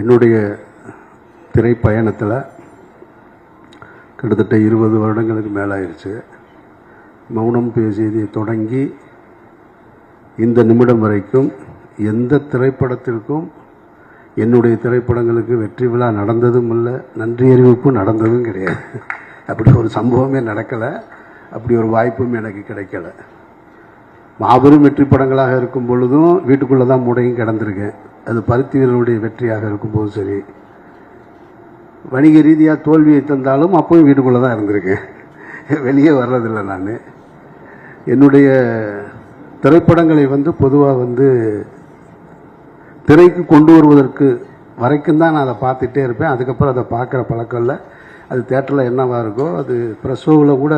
என்னுடைய திரைப்பயணத்தில் கிட்டத்தட்ட இருபது வருடங்களுக்கு மேலாயிருச்சு. மௌனம் பேசியதை தொடங்கி இந்த நிமிடம் வரைக்கும் எந்த திரைப்படத்திற்கும் என்னுடைய திரைப்படங்களுக்கு வெற்றி விழா நடந்ததும் இல்லை நன்றி அறிவிப்பும் நடந்ததும் கிடையாது. அப்படி ஒரு சம்பவமே நடக்கலை. அப்படி ஒரு வாய்ப்பும் எனக்கு கிடைக்கல. மாபெரும் வெற்றி படங்களாக இருக்கும் பொழுதும் வீட்டுக்குள்ளே தான் முடையும் கிடந்திருக்கேன். அது பருத்தி வீரர்களுடைய வெற்றியாக இருக்கும்போது சரி. வணிக ரீதியாக தோல்வியை தந்தாலும் அப்பவும் வீட்டுக்குள்ளே தான் இருந்திருக்கேன். வெளியே வர்றதில்லை நான். என்னுடைய திரைப்படங்களை வந்து பொதுவாக வந்து திரைக்கு கொண்டு வருவதற்கு வரைக்கும் தான் நான் அதை பார்த்துட்டே இருப்பேன். அதுக்கப்புறம் அதை பார்க்குற பழக்கம் இல்லை. அது தேட்டரில் என்னவாக இருக்கோ அது ப்ரெஸ்ஸோவில் கூட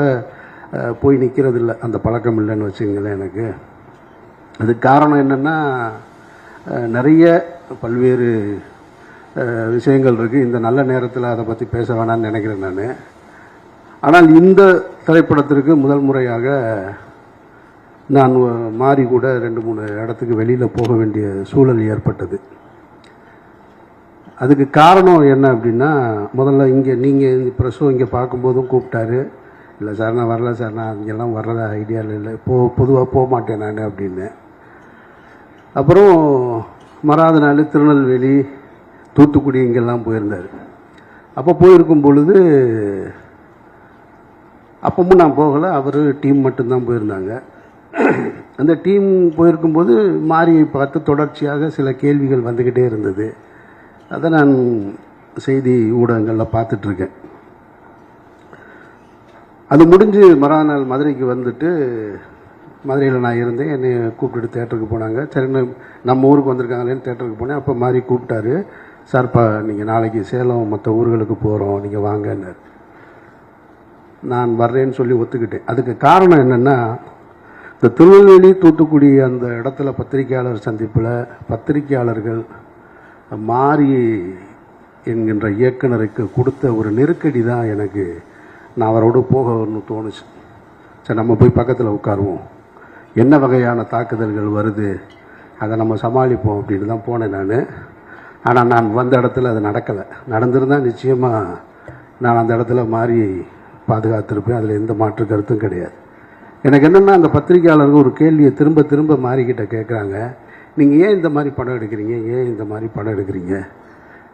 போய் நிற்கிறதில்ல அந்த பழக்கம் இல்லைன்னு வச்சுங்களேன் எனக்கு. அதுக்கு காரணம் என்னென்னா நிறைய பல்வேறு விஷயங்கள் இருக்குது இந்த நல்ல நேரத்தில் அதை பற்றி பேச வேணாம்னு நினைக்கிறேன் நான். ஆனால் இந்த திரைப்படத்திற்கு முதல் முறையாக நான் மாறி கூட ரெண்டு மூணு இடத்துக்கு வெளியில் போக வேண்டிய சூழல் ஏற்பட்டது. அதுக்கு காரணம் என்ன அப்படின்னா முதல்ல இங்கே நீங்கள் இந்த ப்ரெஸ்ஸும் இங்கே பார்க்கும்போதும் கூப்பிட்டாரு. இல்லை சார் நான் வரல சார். நான் இங்கெல்லாம் வர்றதா ஐடியாவில் இல்லை. போ பொதுவாக போக மாட்டேன் நான் அப்படின்னு. அப்புறம் மறாத நாள் திருநெல்வேலி தூத்துக்குடி இங்கெல்லாம் போயிருந்தார். அப்போ போயிருக்கும் பொழுது அப்பவும் நான் போகலை அவர் டீம் மட்டும்தான் போயிருந்தாங்க. அந்த டீம் போயிருக்கும்போது மாரியை பார்த்து தொடர்ச்சியாக சில கேள்விகள் வந்துக்கிட்டே இருந்தது. அதை நான் செய்தி ஊடகங்களில் பார்த்துட்ருக்கேன். அது முடிஞ்சு மறுநாள் மதுரைக்கு வந்துட்டு மதுரையில் நான் இருந்தேன். என்னை கூப்பிட்டுட்டு தேட்டருக்கு போனாங்க. சரின்னு நம்ம ஊருக்கு வந்திருக்காங்களேன்னு தேட்டருக்கு போனேன். அப்போ மாதிரி கூப்பிட்டாரு. சார்ப்பா நீங்கள் நாளைக்கு சேலம் மற்ற ஊர்களுக்கு போகிறோம் நீங்கள் வாங்கன்னார். நான் வர்றேன்னு சொல்லி ஒத்துக்கிட்டேன். அதுக்கு காரணம் என்னென்னா இந்த திருநெல்வேலி தூத்துக்குடி அந்த இடத்துல பத்திரிகையாளர் சந்திப்பில் பத்திரிகையாளர்கள் மாறி என்கின்ற இயக்குனருக்கு கொடுத்த ஒரு நெருக்கடி தான் எனக்கு நான் அவரோடு போகணும்னு தோணுச்சு. சரி நம்ம போய் பக்கத்தில் உட்காருவோம். என்ன வகையான தாக்குதல்கள் வருது அதை நம்ம சமாளிப்போம் அப்படின்னு தான் போனேன் நான். ஆனால் நான் வந்த இடத்துல அது நடக்கலை. நடந்திருந்தால் நிச்சயமாக நான் அந்த இடத்துல மாறி பாதுகாத்திருப்பேன். அதில் எந்த மாற்று கருத்தும் கிடையாது. எனக்கு என்னென்னா அந்த பத்திரிகையாளர்கள் ஒரு கேள்வியை திரும்ப திரும்ப மாறிக்கிட்ட கேட்குறாங்க நீங்கள் ஏன் இந்த மாதிரி படம் எடுக்கிறீங்க? ஏன் இந்த மாதிரி படம் எடுக்கிறீங்க?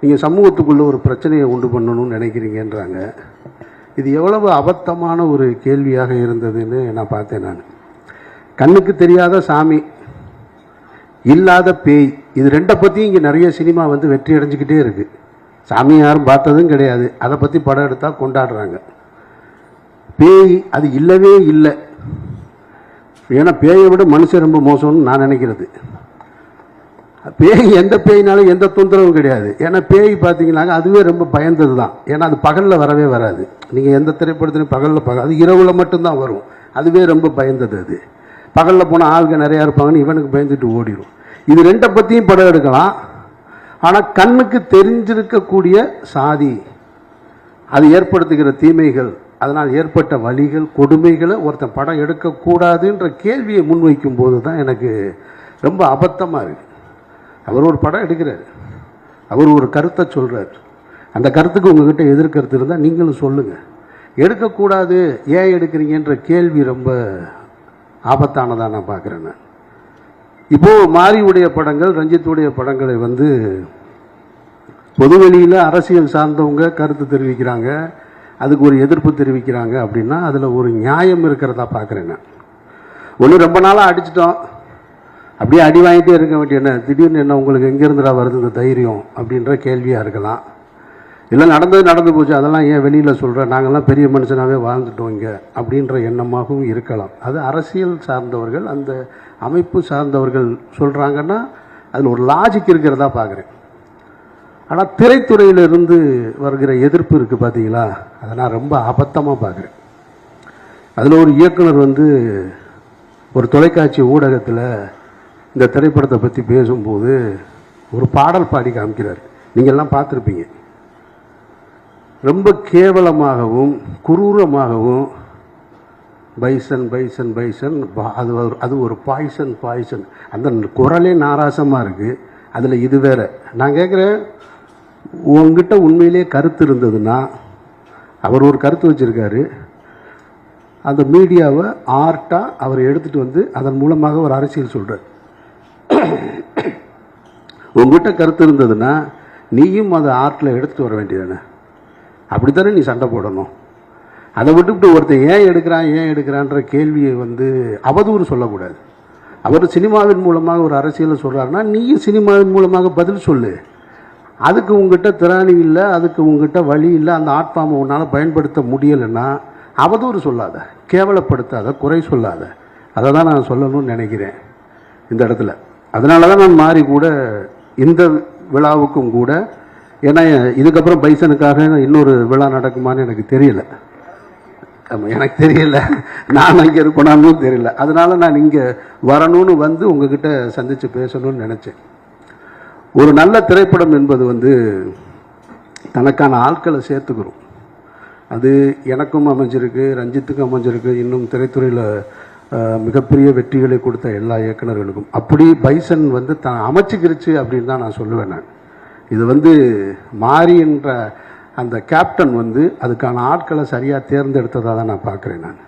நீங்கள் சமூகத்துக்குள்ளே ஒரு பிரச்சனையை உண்டு பண்ணணும்னு நினைக்கிறீங்கன்றாங்க. இது எவ்வளவு அபத்தமான ஒரு கேள்வியாக இருந்ததுன்னு நான் பார்த்தேன் நான். கண்ணுக்கு தெரியாத சாமி இல்லாத பேய் இது ரெண்டை பற்றியும் இங்கே நிறைய சினிமா வந்து வெற்றி அடைஞ்சிக்கிட்டே இருக்குது சாமி யாரும் பார்த்ததும் கிடையாது. அதை பற்றி படம் எடுத்தால் கொண்டாடுறாங்க. பேய் அது இல்லவே இல்லை. ஏன்னா பேயை விட மனுஷன் ரொம்ப மோசம்னு நான் நினைக்கிறது. பேய் எந்த பேய்னாலும் எந்த தொந்தரவும் கிடையாது. ஏன்னா பேய் பார்த்தீங்கன்னாக்க அதுவே ரொம்ப பயந்தது தான் ஏன்னா அது பகலில் வரவே வராது. நீங்கள் எந்த திரைப்படத்துலையும் பகலில் பக அது இரவில் மட்டும்தான் வரும். அதுவே ரொம்ப பயந்தது அது. பகலில் போனால் ஆளுங்க நிறையா இருப்பாங்கன்னு இவனுக்கு பயந்துட்டு ஓடிடும் இது ரெண்டை பற்றியும் படம் எடுக்கலாம். ஆனால் கண்ணுக்கு தெரிஞ்சிருக்கக்கூடிய சாதி அது ஏற்படுத்துகிற தீமைகள் அதனால் ஏற்பட்ட வழிகள் கொடுமைகளை ஒருத்தன் படம் எடுக்கக்கூடாதுன்ற கேள்வியை முன்வைக்கும் போது தான் எனக்கு ரொம்ப அபத்தமாக இருக்கு. அவர் ஒரு படம் எடுக்கிறார். அவர் ஒரு கருத்தை சொல்கிறார் அந்த கருத்துக்கு உங்ககிட்ட எதிர்கருத்து இருந்தால் நீங்களும் சொல்லுங்கள் எடுக்கக்கூடாது ஏன் எடுக்கிறீங்கன்ற கேள்வி ரொம்ப ஆபத்தானதாக நான் பார்க்குறேன் நான் இப்போது மாரியுடைய படங்கள் ரஞ்சித்துடைய படங்களை வந்து பொதுவெளியில் அரசியல் சார்ந்தவங்க கருத்து தெரிவிக்கிறாங்க அதுக்கு ஒரு எதிர்ப்பு தெரிவிக்கிறாங்க அப்படின்னா அதில் ஒரு நியாயம் இருக்கிறதா பார்க்குறேன் நான். ஒன்று ரொம்ப நாளாக அடிச்சிட்டோம். அப்படியே அடி வாங்கிட்டே இருக்க வேண்டிய என்ன? திடீர்னு என்ன உங்களுக்கு எங்கேருந்துடா வருது இந்த தைரியம் அப்படின்ற கேள்வியாக இருக்கலாம். இல்லை நடந்தது நடந்து போச்சு. அதெல்லாம் ஏன் வெளியில் சொல்கிறேன் நாங்கள்லாம் பெரிய மனுஷனாகவே வாழ்ந்துட்டோம் இங்கே அப்படின்ற எண்ணமாகவும் இருக்கலாம். அது அரசியல் சார்ந்தவர்கள் அந்த அமைப்பு சார்ந்தவர்கள் சொல்கிறாங்கன்னா அதில் ஒரு லாஜிக் இருக்கிறதா பார்க்குறேன் ஆனால் திரைத்துறையிலிருந்து வருகிற எதிர்ப்பு இருக்குது பார்த்தீங்களா அதை நான் ரொம்ப அபத்தமாக பார்க்குறேன் அதில் ஒரு இயக்குனர் வந்து ஒரு தொலைக்காட்சி ஊடகத்தில் இந்த திரைப்படத்தை பற்றி பேசும்போது ஒரு பாடல் பாடி காமிக்கிறார். நீங்கள்லாம் பார்த்துருப்பீங்க. ரொம்ப கேவலமாகவும் குரூரமாகவும் பைசன் பைசன் பைசன் அது ஒரு அது ஒரு பாய்சன் பாய்சன். அந்த குரலே நாராசமாக இருக்குது அதில் இது வேற. நான் கேட்குறேன் உங்ககிட்ட உண்மையிலேயே கருத்து இருந்ததுன்னா அவர் ஒரு கருத்து வச்சுருக்காரு. அந்த மீடியாவை ஆர்ட்டாக அவர் எடுத்துகிட்டு வந்து அதன் மூலமாக ஒரு அரசியல் சொல்கிறார் உங்ககிட்ட கருத்து இருந்ததுன்னா நீயும் அதை ஆர்ட்டில் எடுத்துகிட்டு வர வேண்டியதானே அப்படித்தானே நீ சண்டை போடணும்? அதை விட்டுவிட்டு ஒருத்தன் ஏன் எடுக்கிறான் ஏன் எடுக்கிறான்ற கேள்வியை வந்து அவதூறு சொல்லக்கூடாது. அவர் சினிமாவின் மூலமாக ஒரு அரசியலை சொல்கிறாருன்னா நீயும் சினிமாவின் மூலமாக பதில் சொல்லு. அதுக்கு உங்ககிட்ட திராணி இல்லை அதுக்கு உங்ககிட்ட வழி இல்லை அந்த ஆர்ட் ஃபார்மை உன்னால் பயன்படுத்த முடியலைன்னா அவதூறு சொல்லாத. கேவலப்படுத்தாத குறை சொல்லாத. அதை தான் நான் சொல்லணும்னு நினைக்கிறேன் இந்த இடத்துல. அதனால தான் நான் மாறி கூட இந்த விழாவுக்கும் கூட ஏன்னா இதுக்கப்புறம் பைசனுக்காக இன்னொரு விழா நடக்குமான்னு எனக்கு தெரியல. எனக்கு தெரியல. நான் அங்கே இருக்கணும்னு தெரியல. அதனால நான் இங்கே வரணும்னு வந்து உங்ககிட்ட சந்தித்து பேசணும்னு நினச்சேன். ஒரு நல்ல திரைப்படம் என்பது வந்து தனக்கான ஆட்களை சேர்த்துக்கிறோம். அது எனக்கும் அமைஞ்சிருக்கு ரஞ்சித்துக்கும் அமைஞ்சிருக்கு இன்னும் திரைத்துறையில் மிகப்பெரிய வெற்றிகளை கொடுத்த எல்லா இயக்குனர்களுக்கும் அப்படி பைசன் வந்து தான் அமைச்சிக்கிருச்சு அப்படின்னு தான் நான் சொல்லுவேன் நான். இது வந்து மாறி என்ற அந்த கேப்டன் வந்து அதுக்கான ஆட்களை சரியாக தேர்ந்தெடுத்ததாக தான் நான் பார்க்குறேன் நான்.